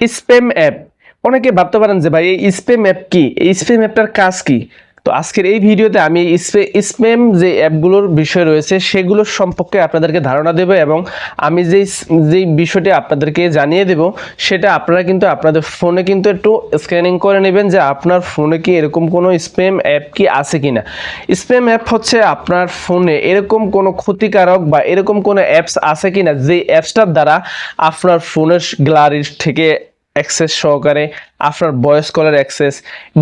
Spam app. অনেকে ভাবতে পারেন যে ভাই, এই স্প্যাম অ্যাপ কি? এই স্প্যাম অ্যাপটার কাজ কি? তো আজকের এই ভিডিওতে আমি স্প্যাম যে অ্যাপগুলোর বিষয় রয়েছে, সেগুলো সম্পর্কে আপনাদেরকে ধারণা দেব এবং আমি যেই যেই বিষয়টি আপনাদেরকে জানিয়ে দেব, সেটা আপনারা কিন্তু আপনাদের ফোনে কিন্তু একটু স্ক্যানিং করে নেবেন যে আপনার ফোনে কি এরকম কোনো স্প্যাম অ্যাপ কি আছে কি না স্প্যাম অ্যাপ হচ্ছে আপনার ফোনে এরকম কোনো ক্ষতিকারক বা এরকম কোনো অ্যাপস আছে কি না যে অ্যাপসটার দ্বারা আপনার ফোনের গ্যালারির থেকে অ্যাক্সেস সহকারে আপনার ভয়েস কলের অ্যাক্সেস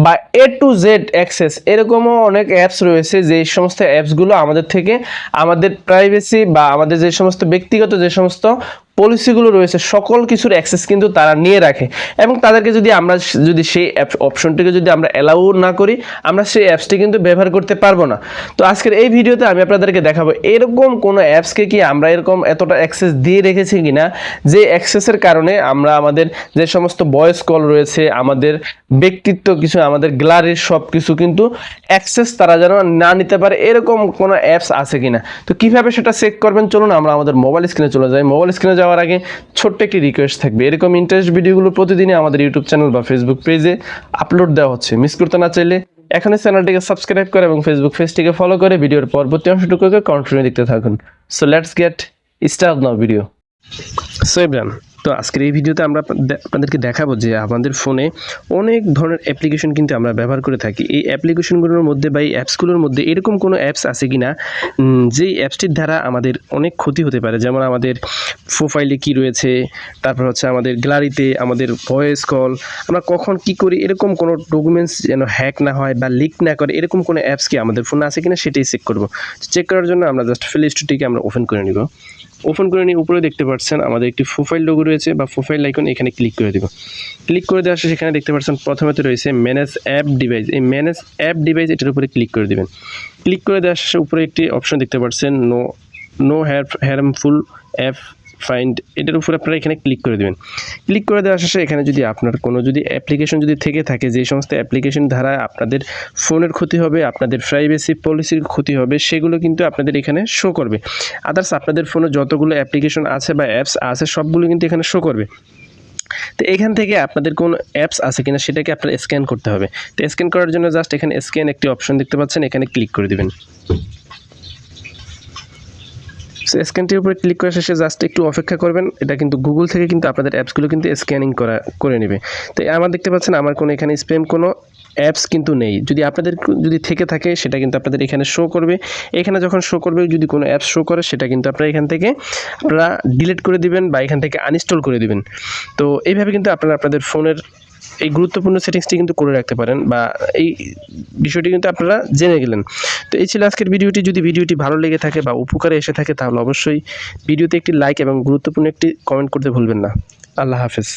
বা এ টু জেড অ্যাক্সেস এরকমও অনেক অ্যাপস রয়েছে যে সমস্ত অ্যাপসগুলো আমাদের থেকে আমাদের প্রাইভেসি বা আমাদের যে সমস্ত ব্যক্তিগত যে সমস্ত পলিসিগুলো রয়েছে, সকল কিছুর অ্যাক্সেস কিন্তু তারা নিয়ে রাখে। এবং তাদেরকে যদি আমরা যদি সেই অ্যাপ অপশনটিকে যদি আমরা অ্যালাউ না করি, আমরা সেই অ্যাপসটি কিন্তু ব্যবহার করতে পারব না। তো আজকের এই ভিডিওতে আমি আপনাদেরকে দেখাবো, এরকম কোনো অ্যাপসকে কি আমরা এরকম এতটা অ্যাক্সেস দিয়ে রেখেছি কিনা? যে অ্যাক্সেসের কারণে আমরা আমাদের যে সমস্ত ভয়েস কল রয়েছে আমাদের ব্যক্তিত্ব কিছু, আমাদের গ্যালারির সব কিছু কিন্তু অ্যাক্সেস তারা যেন না নিতে পারে, এরকম কোনো অ্যাপস আছে কিনা? তো কীভাবে সেটা চেক করবেন? চলুন আমরা আমাদের মোবাইল স্ক্রিনে চলে যাই। মোবাইল স্ক্রিনে যাওয়ার আগে ছোট্ট একটি রিকোয়েস্ট থাকবে। এরকম ইন্টারেস্ট ভিডিওগুলো প্রতিদিনই আমাদের ইউটিউব চ্যানেল বা ফেসবুক পেজে আপলোড দেওয়া হচ্ছে। মিস করতে না চাইলে এখনই চ্যানেলটিকে সাবস্ক্রাইব করে এবং ফেসবুক পেজটিকে ফলো করে ভিডিওর পরবর্তী অংশটুকুকে কন্টিনিউ দেখতে থাকুন। So let's get start now video so Ibran তো আজকের এই ভিডিওতে আমরা আপনাদের- আপনাদেরকে দেখাবো যে আমাদের ফোনে অনেক ধরনের অ্যাপ্লিকেশন কিন্তু আমরা ব্যবহার করে থাকি। এই অ্যাপ্লিকেশনগুলোর মধ্যে বা এই অ্যাপসগুলোর মধ্যে এরকম কোনো অ্যাপস আছে কি না যেই অ্যাপসটির দ্বারা আমাদের অনেক ক্ষতি হতে পারে। যেমন আমাদের প্রোফাইলে কি রয়েছে, তারপর হচ্ছে আমাদের গ্যালারিতে আমাদের ভয়েস কল আমরা কখন কি করি, এরকম কোনো ডকুমেন্টস যেন হ্যাক না হয় বা লিক না করে, এরকম কোনো অ্যাপস কি আমাদের ফোনে আছে কিনা সেটাই চেক করব। চেক করার জন্য আমরা জাস্ট প্লে স্টোরটিকে আমরা ওপেন করে নিব। ওপেন করে নিয়ে উপরে দেখতে পাচ্ছেন আমাদের একটি প্রোফাইল লোগো রয়েছে বা প্রোফাইল আইকন এখানে ক্লিক করে দেব। ক্লিক করে দেওয়া সেখানে দেখতে পাচ্ছেন প্রথমে রয়েছে ম্যানেজ অ্যাপ ডিভাইস এই ম্যানেজ অ্যাপ ডিভাইস এটার উপরে ক্লিক করে দেবেন। ক্লিক করে দেওয়া উপরে একটি অপশন দেখতে পাচ্ছেন নো নো হ্যার হ্যারমফুল অ্যাপ ফাইন্ড এটার উপরে আপনারা এখানে ক্লিক করে দেবেন। ক্লিক করে দেওয়ার শেষে এখানে যদি আপনার কোনো যদি অ্যাপ্লিকেশন যদি থেকে থাকে, যে সমস্ত অ্যাপ্লিকেশন দ্বারা আপনাদের ফোনের ক্ষতি হবে, আপনাদের প্রাইভেসি পলিসির ক্ষতি হবে, সেগুলো কিন্তু আপনাদের এখানে শো করবে। আদার্স আপনাদের ফোনে যতগুলো অ্যাপ্লিকেশন আছে বা অ্যাপস আছে, সবগুলো কিন্তু এখানে শো করবে। তো এখান থেকে আপনাদের কোন অ্যাপস আছে কিনা সেটাকে আপনার স্ক্যান করতে হবে। তো স্ক্যান করার জন্য জাস্ট এখানে স্ক্যান একটি অপশন দেখতে পাচ্ছেন, এখানে ক্লিক করে দিবেন। স্ক্যানটির উপরে ক্লিক করার শেষে জাস্ট একটু অপেক্ষা করবেন। এটা কিন্তু গুগল থেকে কিন্তু আপনাদের অ্যাপসগুলো কিন্তু স্ক্যানিং করা, করে নেবে। তো আমার দেখতে পাচ্ছেন, আমার কোনো এখানে স্প্যাম কোনো অ্যাপস কিন্তু নেই। যদি আপনাদের যদি থেকে থাকে, সেটা কিন্তু আপনাদের এখানে শো করবে। এখানে যখন শো করবে, যদি কোনো অ্যাপস শো করে, সেটা কিন্তু আপনারা এখান থেকে, আপনারা ডিলিট করে দিবেন বা এখান থেকে আনইনস্টল করে দিবেন। তো এইভাবে কিন্তু আপনারা আপনাদের ফোনের এই গুরুত্বপূর্ণ সেটিংসটি কিন্তু করে রাখতে পারেন বা এই বিষয়টি কিন্তু আপনারা জেনে গেলেন। তো এই ছিল আজকের ভিডিওটি। যদি ভিডিওটি ভালো লেগে থাকে বা উপকারে এসে থাকে তাহলে অবশ্যই ভিডিওতে একটি লাইক এবং গুরুত্বপূর্ণ একটি কমেন্ট করতে ভুলবেন না। আল্লাহ হাফেজ।